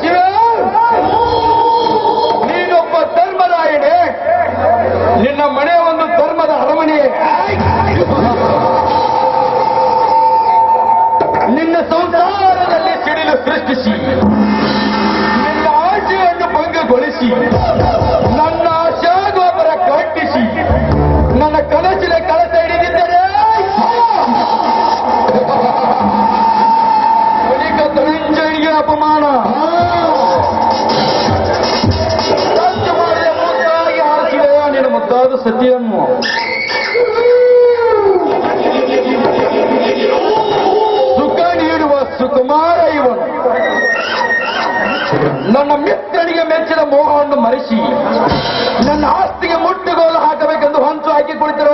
ಶಿವ ನೀನೊಬ್ಬ ಧರ್ಮರಾಯಣೆ ನಿನ್ನ ಮನೆ ಒಂದು ಧರ್ಮದ ಅರಮನೆ. ನಿನ್ನ ಸಂಸಾರದಲ್ಲಿ ಸಿಡಿಲು ಸೃಷ್ಟಿಸಿ. ನಿನ್ನ ಆಶೆಯನ್ನು ಭಂಗಗೊಳಿಸಿ. ಸತಿಯನ್ನು. ಸುಖ ನೀಡುವ ಸುಕುಮಾರ ಇವನು. ನನ್ನ ಮಿತ್ರನಿಗೆ ಮೆಚ್ಚಿದ ಮೋಹವನ್ನು ಮರೆಸಿ, ನನ್ನ ಆಸ್ತಿಗೆ ಮುಟ್ಟುಗೋಲು ಹಾಕಬೇಕೆಂದು ಹೊಂಚು ಹಾಕಿ ಕುಳಿತಿರುವ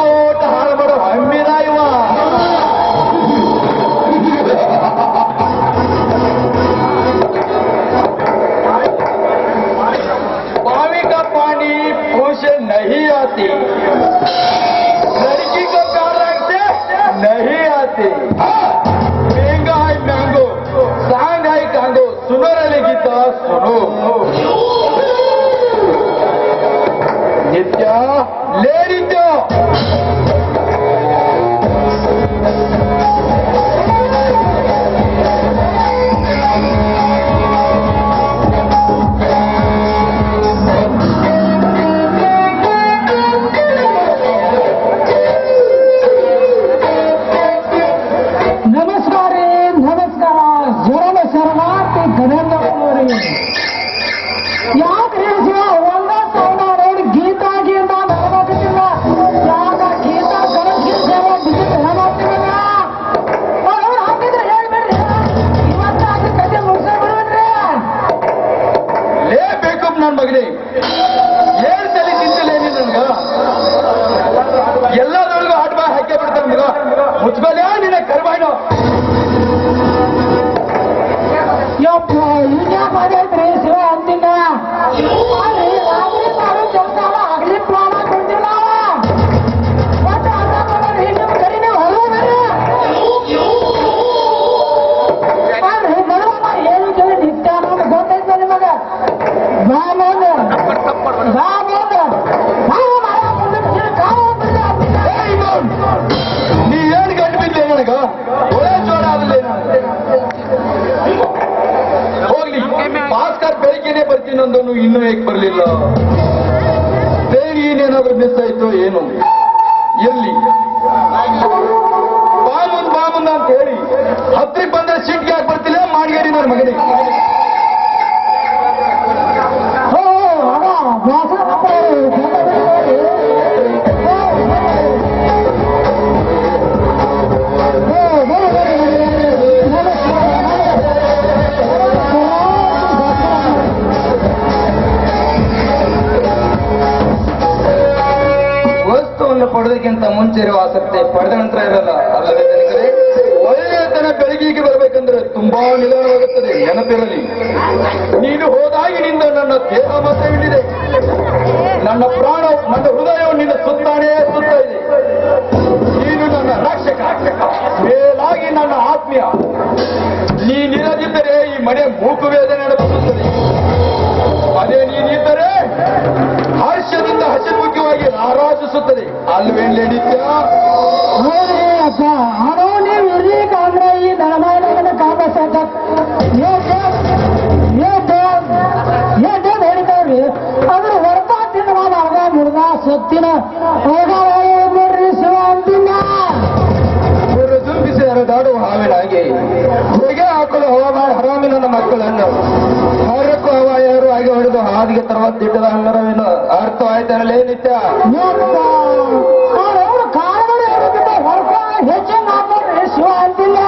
ಬರ್ತೀನಿ ಅಂದನು ಇನ್ನೂ ಹೇಗೆ ಬರಲಿಲ್ಲ? ಬೇರೆ ಏನೇನಾದ್ರೂ ಮಿಸ್ ಆಯ್ತು ಏನು. ಎಲ್ಲಿ? ಬಾಮುಂದ್ ಬಾಮುಂದ್ ಅಂತ ಹೇಳಿ ಹತ್ತಿರಕ್ಕೆ ಬಂದ್ರೆ ಸೀಟ್ಗೆ ಯಾಕೆ ಬರ್ತಿಲ್ಲ ಮಾಡಿಗೇರಿ ನನ್ನ ಮಗನಿಗೆ. ಪಡೆದಕ್ಕಿಂತ ಮುಂಚೆ ಇರುವ ಆಸಕ್ತಿ ಪಡೆದ ನಂತರ ಇರಲ್ಲ. ಅಲ್ಲವೇ ತನಿಖರೆ ಒಳ್ಳೆಯತನ ಬೆಳಗಿಗೆ ಬರಬೇಕಂದ್ರೆ ತುಂಬಾ ನಿಧಾನವಾಗುತ್ತದೆ. ನೆನಪಿರಲಿ. ನೀನು ಹೋದಾಗಿನಿಂದ ನನ್ನ ದೇಹ ಮತ ಹಿಡಿದೆ ನನ್ನ ಪ್ರಾಣ, ನನ್ನ ಹೃದಯವು ನಿನ್ನ ಸುತ್ತಾನೇ ಸುತ್ತಾ ಇದೆ. ನೀನು ನನ್ನ ರಕ್ಷಕ. ಮೇಲಾಗಿ ನನ್ನ ಆತ್ಮೀಯ. ನೀನಿರದಿದ್ದರೆ ಈ ಮನೆ ಮೂಕು ವೇದನೆ ಅನೋ ನೀವು ಇರ್ಲಿಕ್ಕೆ ಅಂದ್ರೆ ಈ ಹೊರತಾ ತಿನ್ನುವಾಗ ಮುರ್ದ ಸತ್ತಿನ ಹೊಡೆದು ಹಾದಿಗೆ ತರವತ್ತಿಟ್ಟದ ಹಂಗರವೇನು ಅರ್ಥ ಆಯ್ತಾನಲ್ಲೇ ಏನಿತ್ತ ಹೆಚ್ಚಿನ ಶಿವ ಅಂತಿಲ್ಲ.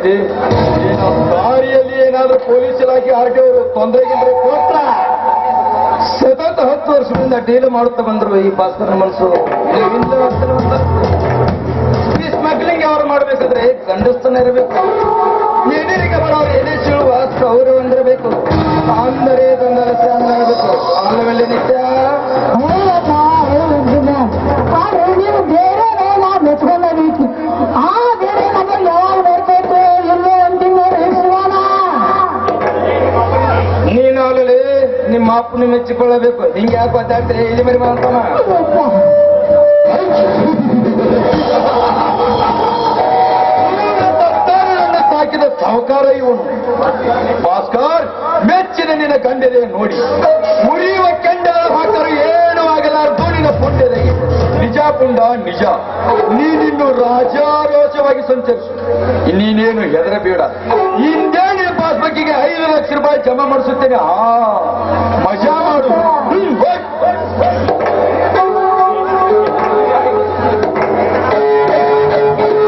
ಐತಿ? ದಾರಿಯಲ್ಲಿ ಏನಾದ್ರೂ ಪೊಲೀಸ್ ಇಲಾಖೆ ಆರ್ ಟಿ ತೊಂದರೆಗಿದ್ರೆ ಸತತ ಹತ್ತು ವರ್ಷದಿಂದ ಡೀಲ್ ಮಾಡುತ್ತಾ ಬಂದ್ರು ಈ ಭಾಸ್ಕರ್ ಮನಸ್ಸು ಸ್ಮಗ್ಲಿಂಗ್ ಯಾರು ಮಾಡ್ಬೇಕಾದ್ರೆ, ಗಂಡಸ್ತನ ಇರಬೇಕು. ಅಪ್ಪನ ಮೆಚ್ಚಿಕೊಳ್ಳಬೇಕು. ಹಿಂಗೆ ಯಾಕೆ ಗೊತ್ತಾಗ್ತದೆ ಇಲ್ಲಿ ಮರಿ ಮಾಡ್ತಮ್ಮ ಸಾಕಿದ ಸಾಹುಕಾರ ಇವನು. ಭಾಸ್ಕರ್, ಮೆಚ್ಚಿನ ನಿನ್ನ ಗಂಡದೆ ನೋಡಿ. ಮುರಿಯುವ ಕೆಂಡ ಹಾಕರು ಏನು ಆಗಲಾರ್ದು ನಿನ್ನ ಪುಣ್ಯದಗೆ ನಿಜ ಪುಂಡ, ನಿಜ. ನೀನಿನ್ನು ರಾಜಾರೋಚವಾಗಿ ಸಂಚರಿಸು. ನೀನೇನು ಹೆದರಬೇಡ. ಹಿಂದೆ ಅಕ್ಕಿಗೆ ಐದು ಲಕ್ಷ ರೂಪಾಯಿ ಜಮಾ ಮಾಡಿಸುತ್ತೇನೆ. ಆ ಮಜಾ ಮಾಡು.